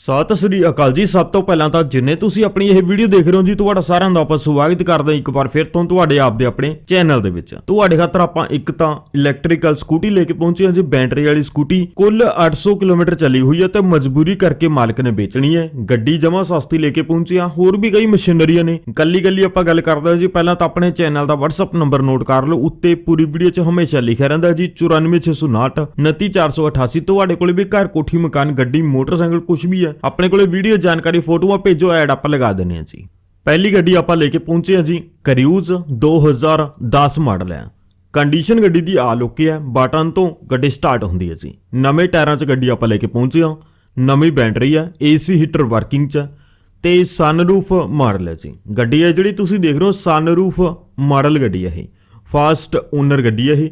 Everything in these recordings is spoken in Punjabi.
ਸਤਿ ਸ੍ਰੀ ਅਕਾਲ ਜੀ। ਸਭ ਤੋਂ ਪਹਿਲਾਂ ਤਾਂ ਜਿੰਨੇ ਤੁਸੀਂ ਆਪਣੀ ਇਹ ਵੀਡੀਓ ਦੇਖ ਰਹੇ ਹੋ ਜੀ, ਤੁਹਾਡਾ ਸਾਰਿਆਂ ਦਾ ਆਪਾਂ ਸਵਾਗਤ ਕਰਦੇ ਹਾਂ ਇੱਕ ਵਾਰ ਫਿਰ ਤੋਂ ਤੁਹਾਡੇ ਆਪ ਦੇ ਆਪਣੇ ਚੈਨਲ ਦੇ ਵਿੱਚ। ਤੁਹਾਡੇ ਖਾਤਰ ਆਪਾਂ ਇੱਕ ਤਾਂ ਇਲੈਕਟ੍ਰੀਕਲ ਸਕੂਟੀ ਲੈ ਕੇ ਪਹੁੰਚੇ ਹਾਂ ਜੀ ਬੈਟਰੀ ਵਾਲੀ ਸਕੂਟੀ ਕੁੱਲ 800 ਕਿਲੋਮੀਟਰ ਚੱਲੀ ਹੋਈ ਹੈ ਤੇ ਮਜਬੂਰੀ ਕਰਕੇ ਮਾਲਕ ਨੇ ਵੇਚਣੀ ਹੈ। ਗੱਡੀ ਜਮਾ ਸਸਤੀ ਲੈ ਕੇ ਪਹੁੰਚੇ ਹਾਂ। ਹੋਰ ਵੀ ਕਈ ਮਸ਼ੀਨਰੀਆਂ ਨੇ। ਕੱਲੀ ਕੱਲੀ ਆਪਾਂ ਗੱਲ ਕਰਦੇ ਹਾਂ ਜੀ, ਪਹਿਲਾਂ ਤਾਂ ਆਪਣੇ ਚੈਨਲ ਦਾ WhatsApp ਨੰਬਰ ਨੋਟ ਕਰ ਲਓ। ਉੱਤੇ ਪੂਰੀ ਵੀਡੀਓ 'ਚ ਹਮੇਸ਼ਾ ਲਿਖਿਆ ਰਹਿੰਦਾ ਜੀ 94659 29488 ਤੁਹਾਡੇ ਕੋਲ ਵੀ ਘਰ ਕੋਠੀ, ਮਕਾਨ, ਗੱਡੀ, ਮੋਟਰਸਾਈਕਲ ਕੁਝ ਵੀ ਹੈ। ਆਪਣੇ ਕੋਲੇ ਵੀਡੀਓ ਜਾਣਕਾਰੀ ਫੋਟੋਆਂ ਭੇਜੋ, ਐਡ ਆਪਾਂ ਲਗਾ ਦਿੰਨੇ ਆ ਜੀ। ਪਹਿਲੀ ਗੱਡੀ ਆਪਾਂ ਲੈ ਕੇ ਪਹੁੰਚੇ ਆ ਜੀ, ਕਰਿਊਜ਼ 2010 ਮਾਡਲ ਹੈ। ਕੰਡੀਸ਼ਨ ਗੱਡੀ ਦੀ ਆ ਲੁੱਕੀ ਹੈ ਬਟਨ ਤੋਂ ਗੱਡੀ ਸਟਾਰਟ ਹੁੰਦੀ ਹੈ ਜੀ। ਨਵੇਂ ਟਾਇਰਾਂ 'ਚ ਗੱਡੀ ਆਪਾਂ ਲੈ ਕੇ ਪਹੁੰਚੇ ਆ ਨਵੀਂ ਬੈਟਰੀ ਹੈ, ਏਸੀ ਹੀਟਰ ਵਰਕਿੰਗ 'ਚ ਹੈ ਤੇ ਸਨਰੂਫ ਮਾਡਲ ਹੈ ਜੀ। ਗੱਡੀ ਹੈ ਜਿਹੜੀ ਤੁਸੀਂ ਦੇਖ ਰਹੇ ਹੋ ਸਨਰੂਫ ਮਾਡਲ ਗੱਡੀ ਹੈ ਇਹ। ਫਾਸਟ ਓਨਰ ਗੱਡੀ ਹੈ ਇਹ।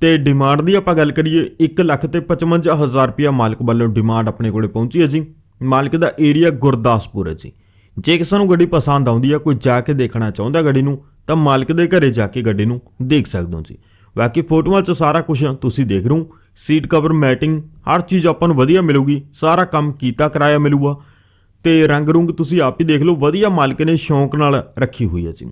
ਤੇ ਡਿਮਾਂਡ ਦੀ ਆਪਾਂ ਗੱਲ ਕਰੀਏ 1 ਲੱਖ ਤੇ 55000 ਰੁਪਇਆ ਮਾਲਕ ਵੱਲੋਂ ਡਿਮਾਂਡ ਆਪਣੇ ਕੋਲੇ ਪਹੁੰਚੀ ਹੈ ਜੀ। ਮਾਲਕ ਦਾ ਏਰੀਆ ਗੁਰਦਾਸਪੁਰ ਹੈ ਜੀ। ਜੇ ਕਿਸੇ ਨੂੰ ਗੱਡੀ ਪਸੰਦ ਆਉਂਦੀ ਹੈ ਕੋਈ ਜਾ ਕੇ ਦੇਖਣਾ ਚਾਹੁੰਦਾ ਗੱਡੀ ਨੂੰ, ਤਾਂ ਮਾਲਕ ਦੇ ਘਰੇ ਜਾ ਕੇ ਗੱਡੀ ਨੂੰ ਦੇਖ ਸਕਦੇ ਹੋ ਜੀ। ਬਾਕੀ ਫੋਟੋਆਂ 'ਚ ਸਾਰਾ ਕੁਝ ਤੁਸੀਂ ਦੇਖ ਰਹੇ ਹੋ। ਸੀਟ ਕਵਰ ਮੈਟਿੰਗ ਹਰ ਚੀਜ਼ ਆਪਾਂ ਨੂੰ ਵਧੀਆ ਮਿਲੂਗੀ। ਸਾਰਾ ਕੰਮ ਕੀਤਾ, ਕਰਾਇਆ ਮਿਲੂਗਾ। ਤੇ ਰੰਗ ਰੁੰਗ ਤੁਸੀਂ ਆਪ ਹੀ ਦੇਖ ਲਓ, ਵਧੀਆ ਮਾਲਕ ਨੇ ਸ਼ੌਂਕ ਨਾਲ ਰੱਖੀ ਹੋਈ ਹੈ ਜੀ।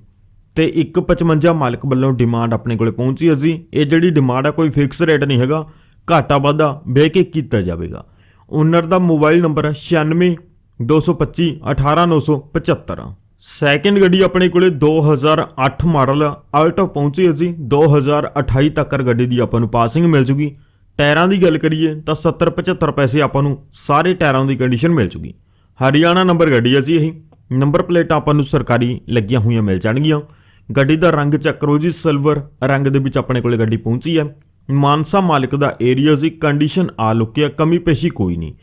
ਤੇ 155 ਮਾਲਕ ਵੱਲੋਂ ਡਿਮਾਂਡ ਆਪਣੇ ਕੋਲੇ ਪਹੁੰਚੀ ਹੈ ਜੀ। ਇਹ ਜਿਹੜੀ ਡਿਮਾਂਡ ਆ, ਕੋਈ ਫਿਕਸ ਰੇਟ ਨਹੀਂ ਹੈਗਾ। ਘਾਟਾ ਵਾਧਾ ਬਹਿ ਕੇ ਕੀਤਾ ਜਾਵੇਗਾ। ਓਨਰ ਦਾ ਮੋਬਾਈਲ ਨੰਬਰ ਹੈ 96 225 18975 ਸੈਕਿੰਡ ਗੱਡੀ ਆਪਣੇ ਕੋਲੇ 2008 ਮਾਡਲ ਆਲਟੋ ਪਹੁੰਚੀ ਹੈ ਜੀ। 2028 ਤੱਕ ਗੱਡੀ ਦੀ ਆਪਾਂ ਨੂੰ ਪਾਸਿੰਗ ਮਿਲ ਜੂਗੀ। ਟਾਇਰਾਂ ਦੀ ਗੱਲ ਕਰੀਏ ਤਾਂ 70 75 ਪੈਸੇ ਆਪਾਂ ਨੂੰ ਸਾਰੇ ਟਾਇਰਾਂ ਦੀ ਕੰਡੀਸ਼ਨ ਮਿਲ ਜੂਗੀ। ਹਰਿਆਣਾ ਨੰਬਰ ਗੱਡੀ ਹੈ ਜੀ ਇਹ। ਨੰਬਰ ਪਲੇਟ ਆਪਾਂ ਨੂੰ ਸਰਕਾਰੀ ਲੱਗੀਆਂ ਹੋਈਆਂ ਮਿਲ ਜਾਣਗੀਆਂ। ਗੱਡੀ ਦਾ ਰੰਗ ਚੈੱਕ ਕਰੋ ਜੀ ਸਿਲਵਰ ਰੰਗ ਦੇ ਵਿੱਚ ਆਪਣੇ ਕੋਲੇ ਗੱਡੀ ਪਹੁੰਚੀ ਹੈ। ਮਾਨਸਾ ਮਾਲਕ ਦਾ ਏਰੀਆ ਸੀ ਕੰਡੀਸ਼ਨ ਆ ਲੁਕਿਆ, ਕਮੀ ਪੇਸ਼ੀ ਕੋਈ ਨਹੀਂ।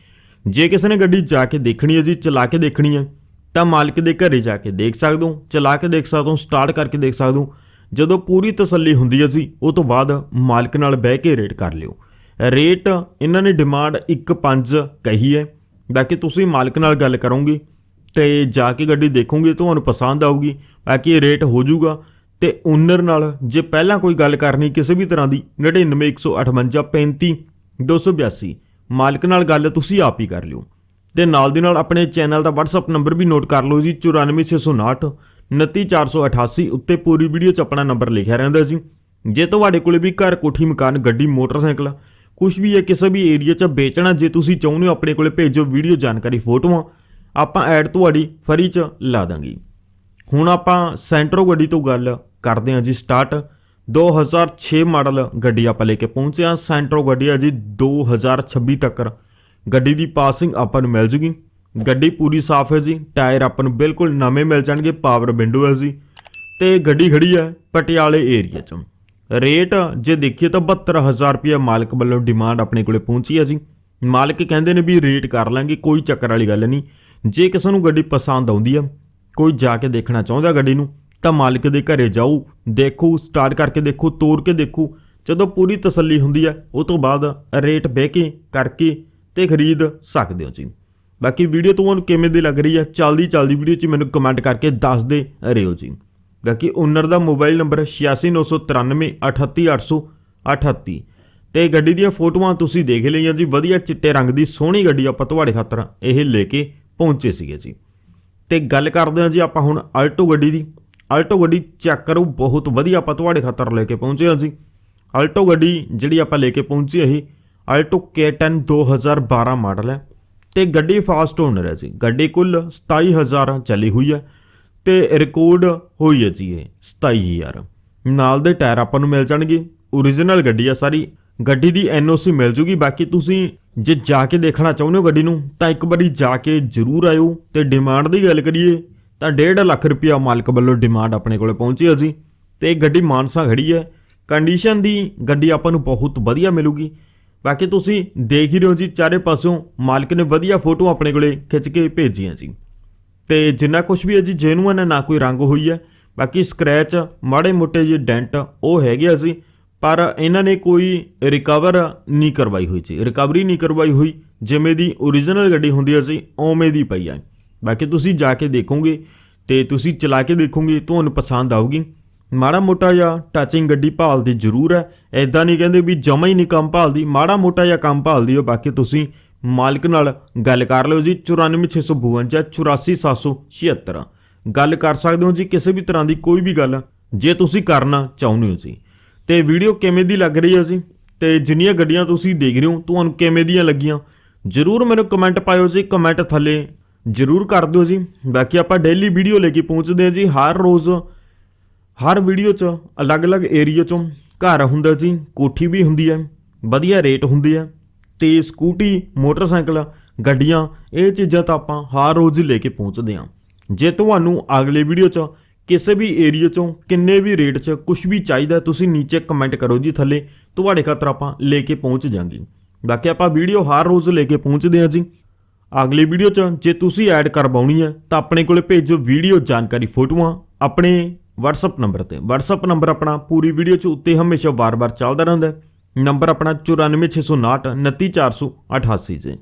ਜੇ ਕਿਸੇ ਨੇ ਗੱਡੀ ਜਾ ਕੇ ਦੇਖਣੀ ਹੈ ਜੀ, ਚਲਾ ਕੇ ਦੇਖਣੀ ਹੈ, ਤਾਂ ਮਾਲਕ ਦੇ ਘਰੇ ਜਾ ਕੇ ਦੇਖ ਸਕਦੇ ਹੋ, ਚਲਾ ਕੇ ਦੇਖ ਸਕਦੇ ਹੋ ਸਟਾਰਟ ਕਰਕੇ ਦੇਖ ਸਕਦੇ ਹੋ। ਜਦੋਂ ਪੂਰੀ ਤਸੱਲੀ ਹੁੰਦੀ ਹੈ ਜੀ, ਉਹ ਤੋਂ ਬਾਅਦ ਮਾਲਕ ਨਾਲ ਬਹਿ ਕੇ ਰੇਟ ਕਰ ਲਿਓ। ਰੇਟ ਇਹਨਾਂ ਨੇ ਡਿਮਾਂਡ 1.5 ਕਹੀ ਹੈ। ਬਾਕੀ ਤੁਸੀਂ ਮਾਲਕ ਨਾਲ ਗੱਲ ਕਰੋਗੇ ਤੇ ਜਾ ਕੇ ਗੱਡੀ ਦੇਖੋਗੇ, ਤੁਹਾਨੂੰ ਪਸੰਦ ਆਊਗੀ, ਬਾਕੀ ਇਹ ਰੇਟ ਹੋ ਜਾਊਗਾ। ਤੇ ਓਨਰ ਨਾਲ ਜੇ ਪਹਿਲਾਂ ਕੋਈ ਗੱਲ ਕਰਨੀ ਕਿਸੇ ਵੀ ਤਰ੍ਹਾਂ ਦੀ 9915535282 ਮਾਲਕ ਨਾਲ ਗੱਲ ਤੁਸੀਂ ਆਪ ਹੀ ਕਰ ਲਿਓ। ਤੇ ਨਾਲ ਦੀ ਨਾਲ ਆਪਣੇ ਚੈਨਲ ਦਾ WhatsApp ਨੰਬਰ ਵੀ ਨੋਟ ਕਰ ਲਓ ਜੀ 94659 29488 ਉੱਤੇ ਪੂਰੀ ਵੀਡੀਓ 'ਚ ਆਪਣਾ ਨੰਬਰ ਲਿਖਿਆ ਰਹਿੰਦਾ ਜੀ। ਜੇ ਤੁਹਾਡੇ ਕੋਲੇ ਵੀ ਘਰ, ਕੋਠੀ, ਮਕਾਨ, ਗੱਡੀ, ਮੋਟਰਸਾਈਕਲ ਕੁਝ ਵੀ ਹੈ, ਕਿਸੇ ਵੀ ਏਰੀਆ 'ਚ ਵੇਚਣਾ, ਜੇ ਤੁਸੀਂ ਚਾਹੁੰਦੇ ਹੋ ਆਪਣੇ ਕੋਲੇ ਭੇਜੋ ਵੀਡੀਓ ਜਾਣਕਾਰੀ ਫੋਟੋਆਂ, ਆਪਾਂ ਐਡ ਤੁਹਾਡੀ ਫਰੀ 'ਚ ਲਾ ਦਾਂਗੇ। ਹੁਣ ਆਪਾਂ ਸੈਂਟਰੋ ਗੱਡੀ ਤੋਂ ਗੱਲ ਕਰਦੇ ਹਾਂ ਜੀ ਸਟਾਰਟ 2006 ਮਾਡਲ ਗੱਡੀ ਆਪਾਂ ਲੈ ਕੇ ਪਹੁੰਚੇ ਹਾਂ। ਸੈਂਟਰੋ ਗੱਡੀ ਆ ਜੀ 2026 ਤੱਕ। ਗੱਡੀ ਦੀ ਪਾਸਿੰਗ ਆਪਾਂ ਨੂੰ ਮਿਲ ਜੂਗੀ। ਗੱਡੀ ਪੂਰੀ ਸਾਫ਼ ਹੈ ਜੀ। ਟਾਇਰ ਆਪਾਂ ਨੂੰ ਬਿਲਕੁਲ ਨਵੇਂ ਮਿਲ ਜਾਣਗੇ। ਪਾਵਰ ਵਿੰਡੋ ਹੈ ਜੀ। ਤੇ ਗੱਡੀ ਖੜੀ ਹੈ ਪਟਿਆਲੇ ਏਰੀਆ 'ਚ। ਰੇਟ ਜੇ ਦੇਖੀਏ ਤਾਂ 72000 ਰੁਪਏ ਮਾਲਕ ਵੱਲੋਂ ਡਿਮਾਂਡ ਆਪਣੇ ਕੋਲੇ ਪਹੁੰਚੀ ਹੈ ਜੀ। ਮਾਲਕ ਕਹਿੰਦੇ ਨੇ ਵੀ ਰੇਟ ਕਰ ਲਾਂਗੇ, ਕੋਈ ਚੱਕਰ ਵਾਲੀ ਗੱਲ ਨਹੀਂ। ਜੇ ਕਿਸੇ ਨੂੰ ਗੱਡੀ ਪਸੰਦ ਆਉਂਦੀ ਆ ਕੋਈ ਜਾ ਕੇ ਦੇਖਣਾ ਚਾਹੁੰਦਾ ਗੱਡੀ ਨੂੰ ਤਾਂ ਮਾਲਕ ਦੇ ਘਰੇ ਜਾਓ ਦੇਖੋ ਸਟਾਰਟ ਕਰਕੇ ਦੇਖੋ ਤੋੜ ਕੇ ਦੇਖੋ। ਜਦੋਂ ਪੂਰੀ ਤਸੱਲੀ ਹੁੰਦੀ ਹੈ, ਉਹ ਤੋਂ ਬਾਅਦ ਰੇਟ ਬਹਿ ਕੇ, ਕਰਕੇ ਤੇ ਖਰੀਦ ਸਕਦੇ ਹੋ ਜੀ। ਬਾਕੀ ਵੀਡੀਓ ਤੁਹਾਨੂੰ ਕਿਵੇਂ ਦੀ ਲੱਗ ਰਹੀ ਹੈ, ਚੱਲਦੀ ਚੱਲਦੀ ਵੀਡੀਓ 'ਚ ਮੈਨੂੰ ਕਮੈਂਟ ਕਰਕੇ ਦੱਸ ਦੇ ਰਹੋ ਜੀ। ਬਾਕੀ ਓਨਰ ਦਾ ਮੋਬਾਈਲ ਨੰਬਰ 8699938838 ਤੇ ਗੱਡੀ ਦੀਆਂ ਫੋਟੋਆਂ ਤੁਸੀਂ ਦੇਖ ਲਈਆਂ ਜੀ, ਵਧੀਆ ਚਿੱਟੇ ਰੰਗ ਦੀ ਸੋਹਣੀ ਗੱਡੀ ਆਪਾਂ ਤੁਹਾਡੇ ਖਾਤਰ ਇਹ ਲੈ ਕੇ ਪਹੁੰਚੇ ਸੀਗੇ ਜੀ। ਤੇ ਗੱਲ ਕਰਦੇ ਹਾਂ ਜੀ ਆਪਾਂ ਹੁਣ ਆਲਟੋ ਗੱਡੀ ਦੀ। ਆਲਟੋ ਗੱਡੀ ਚੈੱਕ ਕਰੋ, ਬਹੁਤ ਵਧੀਆ, ਆਪਾਂ ਤੁਹਾਡੇ ਖਾਤਰ ਲੈ ਕੇ ਪਹੁੰਚੇ ਹਾਂ ਜੀ ਆਲਟੋ ਗੱਡੀ ਜਿਹੜੀ ਆਪਾਂ ਲੈ ਕੇ ਪਹੁੰਚੀ ਇਹ ਆਲਟੋ K10 2012 ਮਾਡਲ ਹੈ ਤੇ ਗੱਡੀ ਫਾਸਟ ਓਨਰ ਹੈ ਜੀ। ਗੱਡੀ ਕੁੱਲ 27000 ਚੱਲੀ ਹੋਈ ਹੈ ਤੇ ਰਿਕਾਰਡ ਹੋਈ ਹੈ ਜੀ ਇਹ 27000 ਨਾਲ ਦੇ ਟਾਇਰ ਆਪਾਂ ਨੂੰ ਮਿਲ ਜਾਣਗੇ। ਓਰੀਜਨਲ ਗੱਡੀ ਆ ਸਾਰੀ। ਗੱਡੀ ਦੀ ਐਨਓਸੀ ਮਿਲ ਜੂਗੀ। ਬਾਕੀ ਤੁਸੀਂ ਜੇ ਜਾ ਕੇ ਦੇਖਣਾ ਚਾਹੁੰਦੇ ਹੋ ਗੱਡੀ ਨੂੰ, ਤਾਂ ਇੱਕ ਵਾਰੀ ਜਾ ਕੇ ਜ਼ਰੂਰ ਆਇਓ ਤੇ ਡਿਮਾਂਡ ਦੀ ਗੱਲ ਕਰੀਏ ਤਾਂ 1.5 ਲੱਖ ਰੁਪਇਆ ਮਾਲਕ ਵੱਲੋਂ ਡਿਮਾਂਡ ਆਪਣੇ ਕੋਲੇ ਪਹੁੰਚੀ ਹੈ ਜੀ। ਤੇ ਇਹ ਗੱਡੀ ਮਾਨਸਾ ਖੜੀ ਹੈ। ਕੰਡੀਸ਼ਨ ਦੀ ਗੱਡੀ ਆਪਾਂ ਨੂੰ ਬਹੁਤ ਵਧੀਆ ਮਿਲੂਗੀ। ਬਾਕੀ ਤੁਸੀਂ ਦੇਖ ਹੀ ਰਹੇ ਹੋ ਜੀ, ਚਾਰੇ ਪਾਸਿਓਂ ਮਾਲਕ ਨੇ ਵਧੀਆ ਫੋਟੋ ਆਪਣੇ ਕੋਲੇ ਖਿੱਚ ਕੇ ਭੇਜੀਆਂ ਜੀ। ਤੇ ਜਿੰਨਾ ਕੁਝ ਵੀ ਹੈ ਜੀ ਜੈਨੂਅਨ ਹੈ, ਨਾ ਕੋਈ ਰੰਗ ਹੋਈ ਹੈ। ਬਾਕੀ ਸਕ੍ਰੈਚ ਮਾੜੇ ਮੋਟੇ ਜੇ ਡੈਂਟ ਉਹ ਹੈਗੇ ਆ ਸੀ ਪਰ ਇਹਨਾਂ ਨੇ ਕੋਈ ਰਿਕਵਰ ਨਹੀਂ ਕਰਵਾਈ ਹੋਈ ਸੀ ਰਿਕਵਰੀ ਨਹੀਂ ਕਰਵਾਈ ਹੋਈ। ਜਿਵੇਂ ਦੀ ਓਰੀਜਨਲ ਗੱਡੀ ਹੁੰਦੀ ਸੀ ਓਵੇਂ ਦੀ ਪਈ ਆ। ਬਾਕੀ ਤੁਸੀਂ ਜਾ ਕੇ ਦੇਖੋਗੇ ਤੇ ਤੁਸੀਂ ਚਲਾ ਕੇ ਦੇਖੋਗੇ, ਤੁਹਾਨੂੰ ਪਸੰਦ ਆਊਗੀ। ਮਾੜਾ ਮੋਟਾ ਜਿਹਾ ਟੱਚਿੰਗ ਗੱਡੀ ਭਾਲਦੀ ਜ਼ਰੂਰ ਹੈ। ਐਦਾਂ ਨਹੀਂ ਕਹਿੰਦੇ ਵੀ ਜਮਾ ਹੀ ਨਹੀਂ ਕੰਮ ਭਾਲਦੀ, ਮਾੜਾ ਮੋਟਾ ਜਿਹਾ ਕੰਮ ਭਾਲਦੀ ਹੋ, ਬਾਕੀ ਤੁਸੀਂ ਮਾਲਕ ਨਾਲ ਗੱਲ ਕਰ ਲਿਓ ਜੀ। 94652 84776 ਗੱਲ ਕਰ ਸਕਦੇ ਹੋ ਜੀ ਕਿਸੇ ਵੀ ਤਰ੍ਹਾਂ ਦੀ ਕੋਈ ਵੀ ਗੱਲ, ਜੇ ਤੁਸੀਂ ਕਰਨਾ ਚਾਹੁੰਦੇ ਹੋ ਜੀ। ਤੇ ਵੀਡੀਓ ਕਿਵੇਂ ਦੀ ਲੱਗ ਰਹੀ ਹੈ ਜੀ? ਤੇ ਜਿੰਨੀਆਂ ਗੱਡੀਆਂ ਤੁਸੀਂ ਦੇਖ ਰਹੇ ਹੋ, ਤੁਹਾਨੂੰ ਕਿਵੇਂ ਦੀਆਂ ਲੱਗੀਆਂ? ਜਰੂਰ ਮੈਨੂੰ ਕਮੈਂਟ ਪਾਇਓ ਜੀ। ਕਮੈਂਟ ਥੱਲੇ ਜਰੂਰ ਕਰ ਦਿਓ ਜੀ। ਬਾਕੀ ਆਪਾਂ ਡੇਲੀ ਵੀਡੀਓ ਲੈ ਕੇ ਪਹੁੰਚਦੇ ਹਾਂ ਜੀ। ਹਰ ਰੋਜ਼, ਹਰ ਵੀਡੀਓ 'ਚ ਅਲੱਗ-ਅਲੱਗ ਏਰੀਆ 'ਚੋਂ ਘਰ ਹੁੰਦਾ ਜੀ। ਕੋਠੀ ਵੀ ਹੁੰਦੀ ਹੈ। ਵਧੀਆ ਰੇਟ ਹੁੰਦੇ ਆ ਤੇ ਸਕੂਟੀ ਮੋਟਰਸਾਈਕਲ ਗੱਡੀਆਂ, ਇਹ ਚੀਜ਼ਾਂ ਤਾਂ ਆਪਾਂ ਹਰ ਰੋਜ਼ ਹੀ ਲੈ ਕੇ ਪਹੁੰਚਦੇ ਹਾਂ। ਜੇ ਤੁਹਾਨੂੰ ਅਗਲੇ ਵੀਡੀਓ 'ਚ ਕਿਸੇ ਵੀ ਏਰੀਆ 'ਚੋਂ ਕਿੰਨੇ ਵੀ ਰੇਟ 'ਚ ਕੁਝ ਵੀ ਚਾਹੀਦਾ ਤੁਸੀਂ ਨੀਚੇ ਕਮੈਂਟ ਕਰੋ ਜੀ ਥੱਲੇ। ਤੁਹਾਡੇ ਖਾਤਰ ਆਪਾਂ ਲੈ ਕੇ ਪਹੁੰਚ ਜਾਾਂਗੇ। ਬਾਕੀ ਆਪਾਂ ਵੀਡੀਓ ਹਰ ਰੋਜ਼ ਲੈ ਕੇ ਪਹੁੰਚਦੇ ਹਾਂ ਜੀ। ਅਗਲੀ ਵੀਡੀਓ 'ਚ ਜੇ ਤੁਸੀਂ ਐਡ ਕਰਵਾਉਣੀ ਹੈ, ਤਾਂ ਆਪਣੇ ਕੋਲੇ ਭੇਜੋ ਵੀਡੀਓ ਜਾਣਕਾਰੀ ਫੋਟੋਆਂ ਆਪਣੇ WhatsApp ਨੰਬਰ ਤੇ। WhatsApp ਨੰਬਰ ਆਪਣਾ ਪੂਰੀ ਵੀਡੀਓ 'ਚ ਉੱਤੇ ਹਮੇਸ਼ਾ ਵਾਰ-ਵਾਰ ਚੱਲਦਾ ਰਹਿੰਦਾ ਹੈ। ਨੰਬਰ ਆਪਣਾ 94659 29488 ਜੀ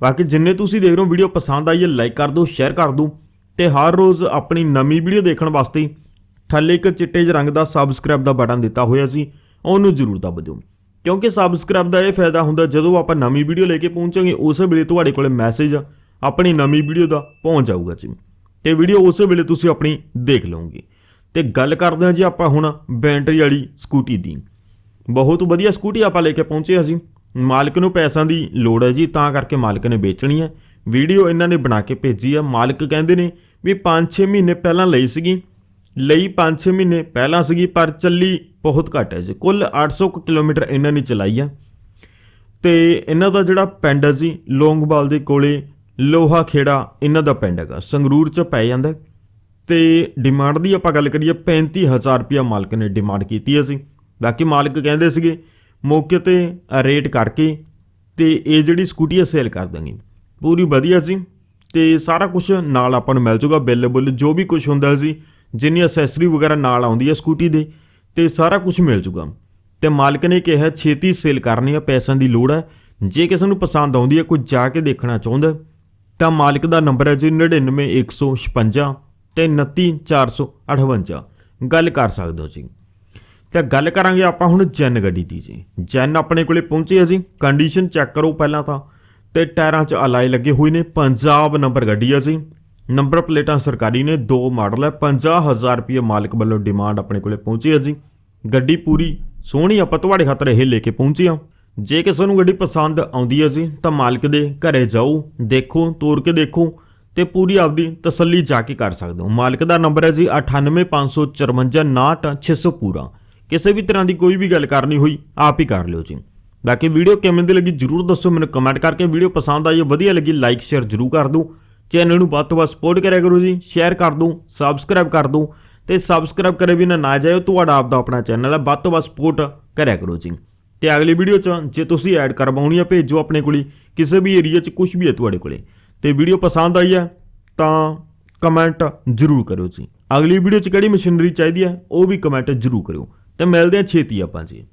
ਬਾਕੀ ਜਿੰਨੇ ਤੁਸੀਂ ਦੇਖ ਰਹੇ ਹੋ ਵੀਡੀਓ ਪਸੰਦ ਆਈ ਹੈ, ਲਾਈਕ ਕਰ ਦਿਓ, ਸ਼ੇਅਰ ਕਰ ਦਿਓ ਤੇ ਹਰ ਰੋਜ਼ ਆਪਣੀ ਨਵੀਂ ਵੀਡੀਓ ਦੇਖਣ ਵਾਸਤੇ ਥੱਲੇ ਇੱਕ ਚਿੱਟੇ ਜਿਹੇ ਰੰਗ ਦਾ ਸਬਸਕ੍ਰਾਈਬ ਦਾ ਬਟਨ ਦਿੱਤਾ ਹੋਇਆ ਸੀ, ਉਹਨੂੰ ਜ਼ਰੂਰ ਦਬ ਦਿਓ। ਕਿਉਂਕਿ ਸਬਸਕ੍ਰਾਈਬ ਦਾ ਇਹ ਫਾਇਦਾ ਹੁੰਦਾ ਜਦੋਂ ਆਪਾਂ ਨਵੀਂ ਵੀਡੀਓ ਲੈ ਕੇ ਪਹੁੰਚਾਂਗੇ, ਉਸੇ ਵੇਲੇ ਤੁਹਾਡੇ ਕੋਲੇ ਮੈਸੇਜ ਆਪਣੀ ਨਵੀਂ ਵੀਡੀਓ ਦਾ ਪਹੁੰਚ ਜਾਊਗਾ ਜੀ। ਤੇ ਵੀਡੀਓ ਉਸੇ ਵੇਲੇ ਤੁਸੀਂ ਆਪਣੀ ਦੇਖ ਲਓਗੇ। ਤੇ ਗੱਲ ਕਰਦੇ ਹਾਂ ਜੀ ਆਪਾਂ ਹੁਣ ਬੈਟਰੀ ਵਾਲੀ ਸਕੂਟੀ ਦੀ। ਬਹੁਤ ਵਧੀਆ ਸਕੂਟੀ ਆਪਾਂ ਲੈ ਕੇ ਪਹੁੰਚੇ ਅਸੀਂ ਮਾਲਕ ਨੂੰ ਪੈਸਿਆਂ ਦੀ ਲੋੜ ਹੈ ਜੀ, ਤਾਂ ਕਰਕੇ ਮਾਲਕ ਨੇ ਵੇਚਣੀ ਹੈ। ਵੀਡੀਓ ਇਹਨਾਂ ਨੇ ਬਣਾ ਕੇ ਭੇਜੀ ਹੈ ਮਾਲਕ ਕਹਿੰਦੇ ਨੇ ਵੀ 5-6 ਮਹੀਨੇ ਪਹਿਲਾਂ ਲਈ ਸੀਗੀ। ਲਈ 5-6 ਮਹੀਨੇ ਪਹਿਲਾਂ ਸੀਗੀ, ਪਰ ਚੱਲੀ ਬਹੁਤ ਘੱਟ ਹੈ ਜੀ। ਕੁੱਲ 800 ਕੁ ਕਿਲੋਮੀਟਰ ਇਹਨਾਂ ਨੇ ਚਲਾਈ ਹੈ ਤੇ ਇਹਨਾਂ ਦਾ ਜਿਹੜਾ ਪਿੰਡ ਹੈ ਜੀ ਲੌਂਗਵਾਲ ਦੇ ਕੋਲੇ ਲੋਹਾ ਖੇੜਾ ਇਹਨਾਂ ਦਾ ਪਿੰਡ ਹੈਗਾ। ਸੰਗਰੂਰ ਚ ਪੈ ਜਾਂਦਾ ਹੈ। ਤੇ ਡਿਮਾਂਡ ਦੀ ਆਪਾਂ ਗੱਲ ਕਰੀਏ 35000 ਰੁਪਇਆ ਮਾਲਕ ਨੇ ਡਿਮਾਂਡ ਕੀਤੀ ਹੈ ਸੀ ਬਾਕੀ ਮਾਲਕ ਕਹਿੰਦੇ ਸੀਗੇ, ਮੌਕੇ ਤੇ ਰੇਟ ਕਰਕੇ ਤੇ ਇਹ ਜਿਹੜੀ ਸਕੂਟੀ ਆ, ਸੇਲ ਕਰ ਦਾਂਗੇ ਪੂਰੀ ਵਧੀਆ ਸੀ ਤੇ ਸਾਰਾ ਕੁਝ ਨਾਲ ਆਪਾਂ ਨੂੰ ਮਿਲ ਜੂਗਾ ਬਿੱਲ ਬੁੱਲ ਜੋ ਵੀ ਕੁਝ ਹੁੰਦਾ ਸੀ ਜਿੰਨੀ ਅਸੈਸਰੀ ਵਗੈਰਾ ਨਾਲ ਆਉਂਦੀ ਹੈ ਸਕੂਟੀ ਦੇ ਤੇ ਸਾਰਾ ਕੁਝ ਮਿਲ ਜੂਗਾ। ਤੇ ਮਾਲਕ ਨੇ ਕਿਹਾ, ਛੇਤੀ ਸੇਲ ਕਰਨੀ ਆ, ਪੈਸਿਆਂ ਦੀ ਲੋੜ ਹੈ ਜੇ ਕਿਸੇ ਨੂੰ ਪਸੰਦ ਆਉਂਦੀ ਹੈ ਕੋਈ ਜਾ ਕੇ ਦੇਖਣਾ ਚਾਹੁੰਦਾ ਤਾਂ ਮਾਲਕ ਦਾ ਨੰਬਰ ਹੈ ਜੀ 99156 ਤੇ 29458 ਗੱਲ ਕਰ ਸਕਦੇ ਹੋ ਜੀ। ਤਾਂ ਗੱਲ ਕਰਾਂਗੇ ਆਪਾਂ ਹੁਣ ਜੈਨ ਗੱਡੀ ਦੀ ਜੀ। ਜੈਨ ਆਪਣੇ ਕੋਲੇ ਪਹੁੰਚੀ ਹੈ ਜੀ। ਕੰਡੀਸ਼ਨ ਚੈੱਕ ਕਰੋ ਪਹਿਲਾਂ ਤਾਂ। ਤੇ ਟਾਇਰਾਂ 'ਚ ਅਲਾਈ ਲੱਗੇ ਹੋਏ ਨੇ। ਪੰਜਾਬ ਨੰਬਰ ਗੱਡੀ ਹੈ ਜੀ। ਨੰਬਰ ਪਲੇਟਾਂ ਸਰਕਾਰੀ ਨੇ ਦੋ ਮਾਡਲ ਹੈ 50000 ਰੁਪਏ ਮਾਲਕ ਵੱਲੋਂ ਡਿਮਾਂਡ ਆਪਣੇ ਕੋਲੇ ਪਹੁੰਚੀ ਹੈ ਜੀ। ਗੱਡੀ ਪੂਰੀ ਸੋਹਣੀ ਆਪਾਂ ਤੁਹਾਡੇ ਖਾਤਰ ਇਹ ਲੈ ਕੇ ਪਹੁੰਚੇ ਹਾਂ। ਜੇ ਕਿਸੇ ਨੂੰ ਗੱਡੀ ਪਸੰਦ ਆਉਂਦੀ ਹੈ ਜੀ, ਤਾਂ ਮਾਲਕ ਦੇ ਘਰੇ ਜਾਓ, ਦੇਖੋ, ਤੋਰ ਕੇ ਦੇਖੋ ਤੇ ਪੂਰੀ ਆਪਦੀ ਤਸੱਲੀ ਜਾ ਕੇ ਕਰ ਸਕਦੇ ਹੋ। ਮਾਲਕ ਦਾ ਨੰਬਰ ਹੈ ਜੀ 9855599600 ਪੂਰਾ। ਕਿਸੇ ਵੀ ਤਰ੍ਹਾਂ ਦੀ ਕੋਈ ਵੀ ਗੱਲ ਕਰਨੀ ਹੋਈ, ਆਪ ਹੀ ਕਰ ਲਿਓ ਜੀ। ਬਾਕੀ ਵੀਡੀਓ ਕਿਵੇਂ ਦੀ ਲੱਗੀ ਜਰੂਰ ਦੱਸੋ, ਮੈਨੂੰ ਕਮੈਂਟ ਕਰਕੇ। ਵੀਡੀਓ ਪਸੰਦ ਆਈ ਵਧੀਆ ਲੱਗੀ ਲਾਈਕ ਸ਼ੇਅਰ ਜਰੂਰ ਕਰ ਦਿਓ। ਚੈਨਲ ਨੂੰ ਵੱਧ ਤੋਂ ਵੱਧ ਸਪੋਰਟ ਕਰਿਆ ਕਰੋ ਜੀ ਸ਼ੇਅਰ ਕਰ ਦਿਓ ਸਬਸਕ੍ਰਾਈਬ ਕਰ ਦਿਓ ਤੇ ਸਬਸਕ੍ਰਾਈਬ ਕਰੇ ਵੀ ਨਾ ਜਾਇਓ, ਤੁਹਾਡਾ ਆਪ ਦਾ ਆਪਣਾ ਚੈਨਲ ਹੈ ਵੱਧ ਤੋਂ ਵੱਧ ਸਪੋਰਟ ਕਰਿਆ ਕਰੋ ਜੀ। ਤੇ ਅਗਲੀ ਵੀਡੀਓ 'ਚ ਜੇ ਤੁਸੀਂ ਐਡ ਕਰਵਾਉਣੀ ਆ, ਭੇਜੋ ਆਪਣੇ ਕੋਲੇ ਕਿਸੇ ਵੀ ਏਰੀਆ 'ਚ ਕੁਝ ਵੀ ਹੈ ਤੁਹਾਡੇ ਕੋਲੇ। ਤੇ ਵੀਡੀਓ ਪਸੰਦ ਆਈ ਹੈ ਤਾਂ ਕਮੈਂਟ ਜਰੂਰ ਕਰਿਓ ਜੀ। ਅਗਲੀ ਵੀਡੀਓ 'ਚ ਕਿਹੜੀ ਮਸ਼ੀਨਰੀ ਚਾਹੀਦੀ ਹੈ ਉਹ ਵੀ ਕਮੈਂਟ ਜਰੂਰ ਕਰਿਓ। ਤੇ ਮਿਲਦੇ ਹਾਂ ਛੇਤੀ ਆਪਾਂ ਜੀ।